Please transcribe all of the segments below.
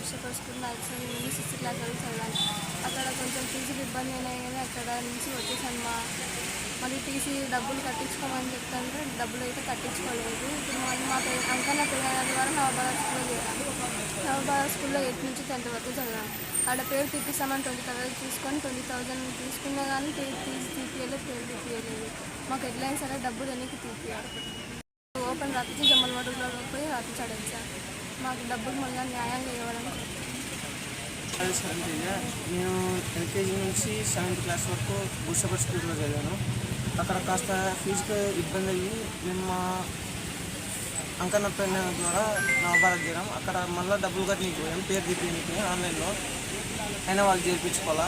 Nandyal bishop sixth class వరకు చదివాను అక్కడ కొంచెం ఫీజులు ఇబ్బంది అయినాయి కానీ అక్కడ నుంచి వచ్చేసాను మా మళ్ళీ టీసీ డబ్బులు కట్టించుకోమని చెప్తాను డబ్బులు అయితే కట్టించుకోలేదు. ఇప్పుడు మళ్ళీ మా పేరు అంకన్న పిల్లల ద్వారా నవభారత్ స్కూల్లో చేరాను. నవభారత్ స్కూల్లో ఎయిత్ నుంచి టెన్త్ వరకు చదివాను. ఆడ పేరు తీపిస్తామని ట్వంటీ థౌసండ్ తీసుకొని ట్వంటీ థౌసండ్ తీసుకున్నా కానీ పేరు తీసి తీపియలేదు పేరు తీపియలేదు మాకు ఎట్లయినా సరే డబ్బులు వెనక్కి తీపియాలి ఓపెన్ రాపించి జమ్మల్ మడుగులో పోయి రాపించాడు చడించాను మాకు డబ్బులు మళ్ళీ న్యాయంగా ఇవ్వాలని సంతేజ నేను ఎల్కేజీ నుంచి సెవెంత్ క్లాస్ వరకు భూషపర్ స్కూల్లో చదివాను. అక్కడ కాస్త ఫీజుకి ఇబ్బంది అయ్యి మేము మా అంకన్న పెన్న ద్వారా నవభారత్ చేయడం అక్కడ మళ్ళీ డబ్బులు కట్టి పోయాం పేరు తీపియనికి ఆన్లైన్లో. అయినా వాళ్ళు చేర్పించుకోవాలా?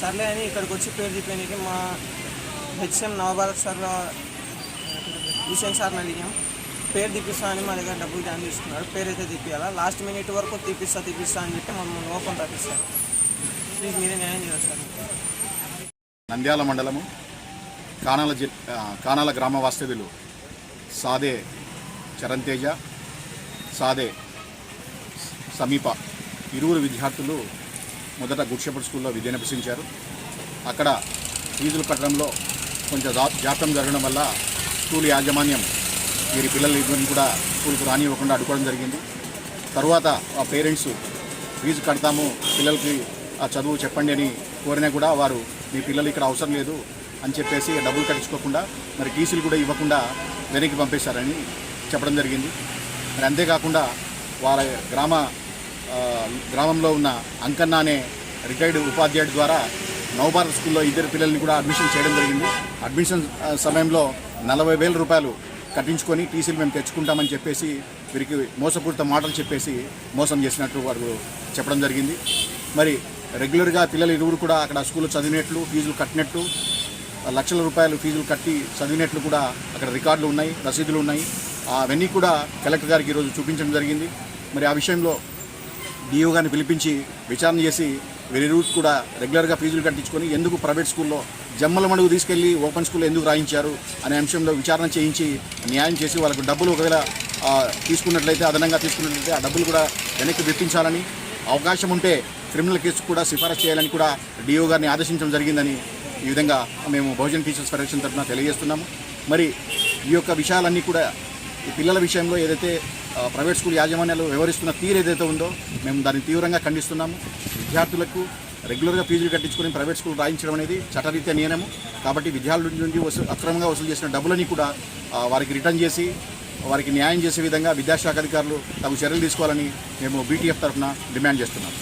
సర్లే అని ఇక్కడికి వచ్చి పేరు తీపియనికి మా హెచ్ఎం నవభారత్ సార్ హుసేన్ సార్ని అడిగాం. పేరు తీపిస్తా అని మా దగ్గర డబ్బులు జాయిన్ తీసుకున్నాడు పేరు అయితే తీపియాలా? లాస్ట్ మినిట్ వరకు తీపిస్తా తీపిస్తా అని చెప్పి మమ్మల్ని ఓపెన్ రాపిస్తారు. ప్లీజ్ మీరే న్యాయం చేయాలి సార్. నంద్యాల మండలము కానాల జి కానాల గ్రామ వాస్తవ్యులు సాదే చరణ్ తేజ సాదే సమీప ఇరువురు విద్యార్థులు మొదట గుడ్షెపట్ స్కూల్లో విద్య అభ్యసించారు. అక్కడ ఫీజులు కట్టడంలో కొంచెం జా- జాప్యం జరగడం వల్ల స్కూల్ యాజమాన్యం వీరి పిల్లలు ఇద్దరిని కూడా స్కూల్కు రానివ్వకుండా అడుకోవడం జరిగింది. తరువాత ఆ పేరెంట్స్ ఫీజు కడతాము పిల్లలకి ఆ చదువు చెప్పండి అని కోరినా కూడా వారు మీ పిల్లలు ఇక్కడ అవసరం లేదు అని చెప్పేసి డబ్బులు కట్టించుకోకుండా మరి టీసీలు కూడా ఇవ్వకుండా వెనక్కి పంపేశారని చెప్పడం జరిగింది. మరి అంతేకాకుండా వాళ్ళ గ్రామ గ్రామంలో ఉన్న అంకన్న అనే రిటైర్డ్ ఉపాధ్యాయుడి ద్వారా నవభారత్ స్కూల్లో ఇద్దరు పిల్లల్ని కూడా అడ్మిషన్ చేయడం జరిగింది. అడ్మిషన్ సమయంలో నలభై వేల రూపాయలు కట్టించుకొని టీసీలు మేము తెచ్చుకుంటామని చెప్పేసి వీరికి మోసపూరిత మాటలు చెప్పేసి మోసం చేసినట్టు వారు చెప్పడం జరిగింది. మరి రెగ్యులర్గా పిల్లలు ఇరువురు కూడా అక్కడ స్కూల్లో చదివినట్లు ఫీజులు కట్టినట్టు లక్షల రూపాయలు ఫీజులు కట్టి చదివినట్లు కూడా అక్కడ రికార్డులు ఉన్నాయి రసీదులు ఉన్నాయి. అవన్నీ కూడా కలెక్టర్ గారికి ఈరోజు చూపించడం జరిగింది. మరి ఆ విషయంలో డిఓ గారిని పిలిపించి విచారణ చేసి వీరిరువురు కూడా రెగ్యులర్గా ఫీజులు కట్టించుకొని ఎందుకు ప్రైవేట్ స్కూల్లో జమ్మల మడుగు తీసుకెళ్ళి ఓపెన్ స్కూల్లో ఎందుకు రాయించారు అనే అంశంలో విచారణ చేయించి న్యాయం చేసి వాళ్ళకు డబ్బులు ఒకవేళ తీసుకున్నట్లయితే అదనంగా తీసుకున్నట్లయితే ఆ డబ్బులు కూడా వెనక్కి తెప్పించాలని అవకాశం ఉంటే క్రిమినల్ కేసు కూడా సిఫారసు చేయాలని కూడా డిఓ గారిని ఆదేశించడం జరిగిందని ఈ విధంగా మేము బహుజన్ టీచర్స్ ఫెడరేషన్ తరఫున తెలియజేస్తున్నాము. మరి ఈ యొక్క విషయాలన్నీ కూడా ఈ పిల్లల విషయంలో ఏదైతే ప్రైవేట్ స్కూల్ యాజమాన్యాలు వ్యవహరిస్తున్న తీరు ఏదైతే ఉందో మేము దాన్ని తీవ్రంగా ఖండిస్తున్నాము. విద్యార్థులకు రెగ్యులర్గా ఫీజులు కట్టించుకొని ప్రైవేట్ స్కూల్ రాయించడం అనేది చట్టరీత్యా నియమము కాబట్టి విద్యార్థుల నుండి వసూ అక్రమంగా వసూలు చేసిన డబ్బులని కూడా వారికి రిటర్న్ చేసి వారికి న్యాయం చేసే విధంగా విద్యాశాఖ అధికారులు తగు చర్యలు తీసుకోవాలని మేము బీటీఎఫ్ తరఫున డిమాండ్ చేస్తున్నాము